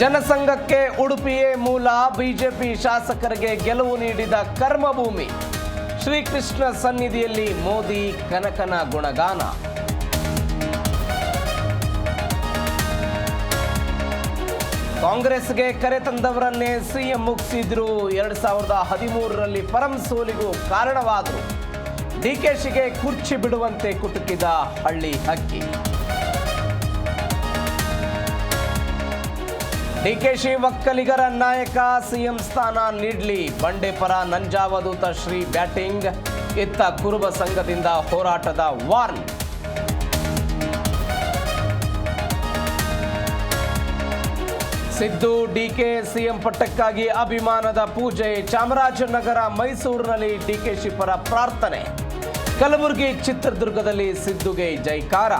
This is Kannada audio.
ಜನಸಂಘಕ್ಕೆ ಉಡುಪಿಯೇ ಮೂಲ, ಬಿಜೆಪಿ ಶಾಸಕರಿಗೆ ಗೆಲುವು ನೀಡಿದ ಕರ್ಮಭೂಮಿ. ಶ್ರೀಕೃಷ್ಣ ಸನ್ನಿಧಿಯಲ್ಲಿ ಮೋದಿ ಕನಕನ ಗುಣಗಾನ. ಕಾಂಗ್ರೆಸ್ಗೆ ಕರೆ ತಂದವರನ್ನೇ ಸಿಎಂ ಮುಗಿಸಿದ್ರು. ಎರಡು ಸಾವಿರದ ಹದಿಮೂರರಲ್ಲಿ ಪರಂ ಸೋಲಿಗೂ ಕಾರಣವಾದರು. ಡಿಕೆಶಿಗೆ ಕುರ್ಚಿ ಬಿಡುವಂತೆ ಕುಟುಕಿದ ಹಳ್ಳಿ ಹಕ್ಕಿ. ಡಿಕೆಶಿ ಒಕ್ಕಲಿಗರ ನಾಯಕ ಸಿಎಂ ಸ್ಥಾನ ನೀಡಲಿ. ಬಂಡೆಪರ ನಂಜಾವಧೂತ ಶ್ರೀ ಬ್ಯಾಟಿಂಗ್. ಇತ್ತ ಕುರುಬ ಸಂಘದಿಂದ ಹೋರಾಟದ ವಾರ್ನ್. ಸಿದ್ದು ಡಿಕೆ ಸಿಎಂ ಪಟ್ಟಕ್ಕಾಗಿ ಅಭಿಮಾನದ ಪೂಜೆ. ಚಾಮರಾಜನಗರ, ಮೈಸೂರಿನಲ್ಲಿ ಡಿಕೆಶಿ ಪರ ಪ್ರಾರ್ಥನೆ. ಕಲಬುರಗಿ ಚಿತ್ರದುರ್ಗದಲ್ಲಿ ಸಿದ್ದುಗೆ ಜೈಕಾರ.